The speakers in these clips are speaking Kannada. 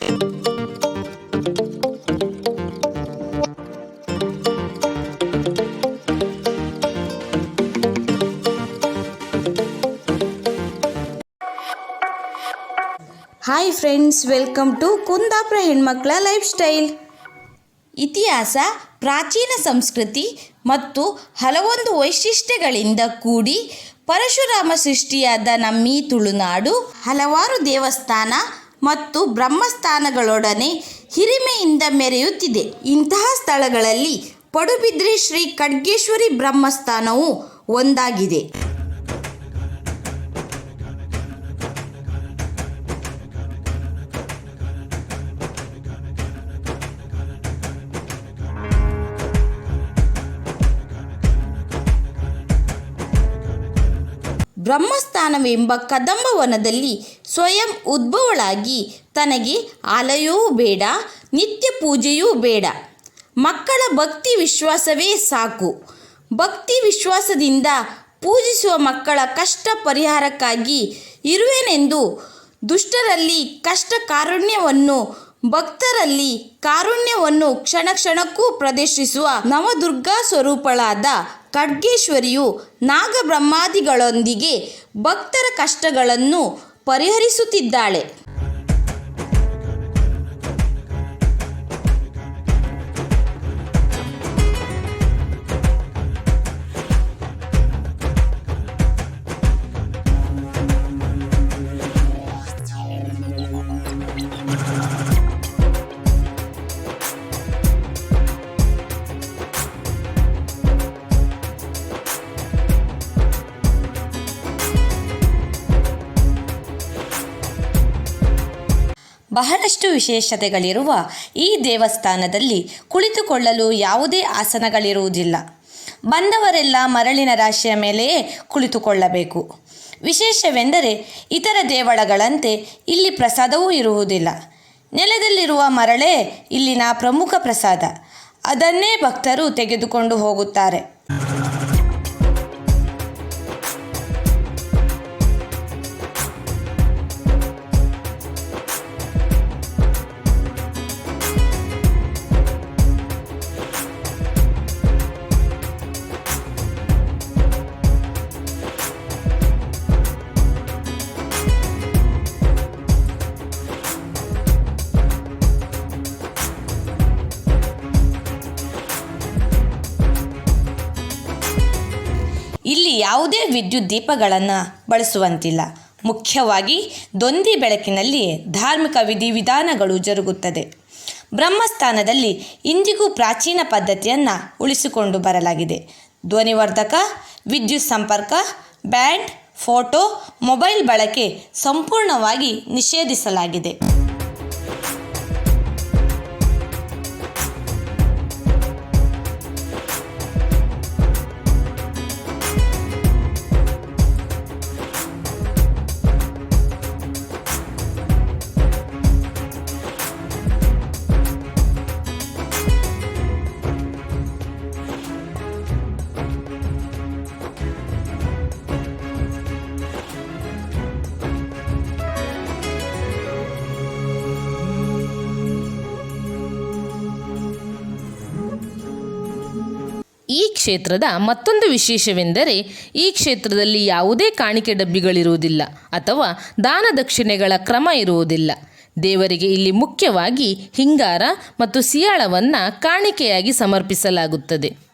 Hi friends welcome to Kundapura ಹೆಣ್ಮಕ್ಳ ಲೈಫ್ ಸ್ಟೈಲ್ ಇತಿಹಾಸ, ಪ್ರಾಚೀನ ಸಂಸ್ಕೃತಿ ಮತ್ತು ಹಲವೊಂದು ವೈಶಿಷ್ಟ್ಯಗಳಿಂದ ಕೂಡಿ ಪರಶುರಾಮ ಸೃಷ್ಟಿಯಾದ ನಮ್ಮೀ ತುಳುನಾಡು ಹಲವಾರು ದೇವಸ್ಥಾನ ಮತ್ತು ಬ್ರಹ್ಮಸ್ಥಾನಗಳೊಡನೆ ಹಿರಿಮೆಯಿಂದ ಮೆರೆಯುತ್ತಿದೆ. ಇಂತಹ ಸ್ಥಳಗಳಲ್ಲಿ ಪಡುಬಿದ್ರೆ ಶ್ರೀ ಖಡ್ಗೇಶ್ವರಿ ಬ್ರಹ್ಮಸ್ಥಾನವು ಒಂದಾಗಿದೆ. ಬ್ರಹ್ಮಸ್ಥಾನವೆಂಬ ಕದಂಬವನದಲ್ಲಿ ಸ್ವಯಂ ಉದ್ಭವಳಾಗಿ ತನಗೆ ಆಲಯವೂ ಬೇಡ, ನಿತ್ಯ ಪೂಜೆಯೂ ಬೇಡ. ಮಕ್ಕಳ ಭಕ್ತಿ ವಿಶ್ವಾಸವೇ ಸಾಕು. ಭಕ್ತಿ ವಿಶ್ವಾಸದಿಂದ ಪೂಜಿಸುವ ಮಕ್ಕಳ ಕಷ್ಟ ಪರಿಹಾರಕ್ಕಾಗಿ ಇರುವೆನೆಂದು ದುಷ್ಟರಲ್ಲಿ ಕಷ್ಟ ಕಾರುಣ್ಯವನ್ನು ಭಕ್ತರಲ್ಲಿ ಕಾರುಣ್ಯವನ್ನು ಕ್ಷಣ ಕ್ಷಣಕ್ಕೂ ಪ್ರದರ್ಶಿಸುವ ನವದುರ್ಗಾ ಸ್ವರೂಪಳಾದ ಖಡ್ಗೇಶ್ವರಿಯು ನಾಗಬ್ರಹ್ಮಾದಿಗಳೊಂದಿಗೆ ಭಕ್ತರ ಕಷ್ಟಗಳನ್ನು ಪರಿಹರಿಸುತ್ತಿದ್ದಾಳೆ. ಬಹಳಷ್ಟು ವಿಶೇಷತೆಗಳಿರುವ ಈ ದೇವಸ್ಥಾನದಲ್ಲಿ ಕುಳಿತುಕೊಳ್ಳಲು ಯಾವುದೇ ಆಸನಗಳಿರುವುದಿಲ್ಲ. ಬಂದವರೆಲ್ಲ ಮರಳಿನ ರಾಶಿಯ ಮೇಲೆಯೇ ಕುಳಿತುಕೊಳ್ಳಬೇಕು. ವಿಶೇಷವೆಂದರೆ ಇತರ ದೇವಳಗಳಂತೆ ಇಲ್ಲಿ ಪ್ರಸಾದವೂ ಇರುವುದಿಲ್ಲ. ನೆಲದಲ್ಲಿರುವ ಮರಳೇ ಇಲ್ಲಿನ ಪ್ರಮುಖ ಪ್ರಸಾದ. ಅದನ್ನೇ ಭಕ್ತರು ತೆಗೆದುಕೊಂಡು ಹೋಗುತ್ತಾರೆ. ಇಲ್ಲಿ ಯಾವುದೇ ವಿದ್ಯುತ್ ದೀಪಗಳನ್ನು ಬಳಸುವಂತಿಲ್ಲ. ಮುಖ್ಯವಾಗಿ ದೊಂದಿ ಬೆಳಕಿನಲ್ಲಿ ಧಾರ್ಮಿಕ ವಿಧಿವಿಧಾನಗಳು ಜರುಗುತ್ತದೆ. ಬ್ರಹ್ಮಸ್ಥಾನದಲ್ಲಿ ಇಂದಿಗೂ ಪ್ರಾಚೀನ ಪದ್ಧತಿಯನ್ನು ಉಳಿಸಿಕೊಂಡು ಬರಲಾಗಿದೆ. ಧ್ವನಿವರ್ಧಕ, ವಿದ್ಯುತ್ ಸಂಪರ್ಕ, ಬ್ಯಾಂಡ್, ಫೋಟೋ, ಮೊಬೈಲ್ ಬಳಕೆ ಸಂಪೂರ್ಣವಾಗಿ ನಿಷೇಧಿಸಲಾಗಿದೆ. ಈ ಕ್ಷೇತ್ರದ ಮತ್ತೊಂದು ವಿಶೇಷವೆಂದರೆ ಈ ಕ್ಷೇತ್ರದಲ್ಲಿ ಯಾವುದೇ ಕಾಣಿಕೆ ಡಬ್ಬಿಗಳಿರುವುದಿಲ್ಲ ಅಥವಾ ದಾನ ದಕ್ಷಿಣೆಗಳ ಕ್ರಮ ಇರುವುದಿಲ್ಲ. ದೇವರಿಗೆ ಇಲ್ಲಿ ಮುಖ್ಯವಾಗಿ ಹಿಂಗಾರ ಮತ್ತು ಸಿಯಾಳವನ್ನು ಕಾಣಿಕೆಯಾಗಿ ಸಮರ್ಪಿಸಲಾಗುತ್ತದೆ.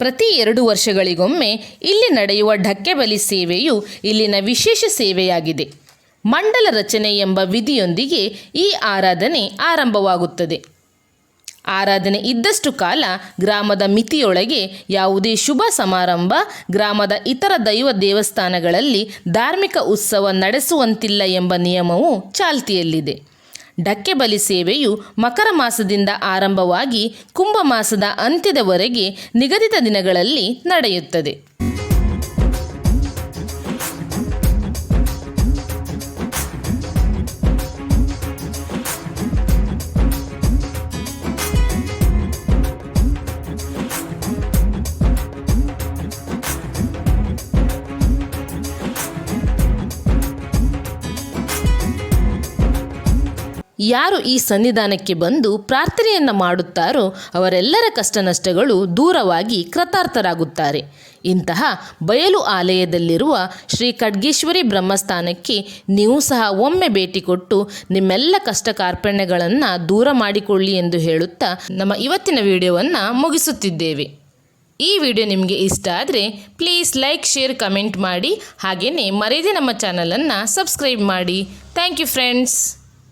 ಪ್ರತಿ ಎರಡು ವರ್ಷಗಳಿಗೊಮ್ಮೆ ಇಲ್ಲಿ ನಡೆಯುವ ಢಕ್ಕೆಬಲಿ ಸೇವೆಯು ಇಲ್ಲಿನ ವಿಶೇಷ ಸೇವೆಯಾಗಿದೆ. ಮಂಡಲ ರಚನೆ ಎಂಬ ವಿಧಿಯೊಂದಿಗೆ ಈ ಆರಾಧನೆ ಆರಂಭವಾಗುತ್ತದೆ. ಆರಾಧನೆ ಇದ್ದಷ್ಟು ಕಾಲ ಗ್ರಾಮದ ಮಿತಿಯೊಳಗೆ ಯಾವುದೇ ಶುಭ ಸಮಾರಂಭ, ಗ್ರಾಮದ ಇತರ ದೈವ ದೇವಸ್ಥಾನಗಳಲ್ಲಿ ಧಾರ್ಮಿಕ ಉತ್ಸವ ನಡೆಸುವಂತಿಲ್ಲ ಎಂಬ ನಿಯಮವು ಚಾಲ್ತಿಯಲ್ಲಿದೆ. ಡಕ್ಕೆ ಬಲಿ ಸೇವೆಯು ಮಕರ ಮಾಸದಿಂದ ಆರಂಭವಾಗಿ ಕುಂಭ ಮಾಸದ ಅಂತ್ಯದವರೆಗೆ ನಿಗದಿತ ದಿನಗಳಲ್ಲಿ ನಡೆಯುತ್ತದೆ. ಯಾರು ಈ ಸನ್ನಿಧಾನಕ್ಕೆ ಬಂದು ಪ್ರಾರ್ಥನೆಯನ್ನು ಮಾಡುತ್ತಾರೋ ಅವರೆಲ್ಲರ ಕಷ್ಟ ನಷ್ಟಗಳು ದೂರವಾಗಿ ಕೃತಾರ್ಥರಾಗುತ್ತಾರೆ. ಇಂತಹ ಬಯಲು ಆಲಯದಲ್ಲಿರುವ ಶ್ರೀ ಖಡ್ಗೇಶ್ವರಿ ಬ್ರಹ್ಮಸ್ಥಾನಕ್ಕೆ ನೀವು ಸಹ ಒಮ್ಮೆ ಭೇಟಿ ಕೊಟ್ಟು ನಿಮ್ಮೆಲ್ಲ ಕಷ್ಟ ಕಾರ್ಪಣ್ಯಗಳನ್ನು ದೂರ ಮಾಡಿಕೊಳ್ಳಿ ಎಂದು ಹೇಳುತ್ತಾ ನಮ್ಮ ಇವತ್ತಿನ ವಿಡಿಯೋವನ್ನು ಮುಗಿಸುತ್ತಿದ್ದೇವೆ. ಈ ವಿಡಿಯೋ ನಿಮಗೆ ಇಷ್ಟ ಆದರೆ ಪ್ಲೀಸ್ ಲೈಕ್, ಶೇರ್, ಕಮೆಂಟ್ ಮಾಡಿ ಹಾಗೆಯೇ ಮರೆಯದೆ ನಮ್ಮ ಚಾನಲನ್ನು ಸಬ್ಸ್ಕ್ರೈಬ್ ಮಾಡಿ. Thank you friends.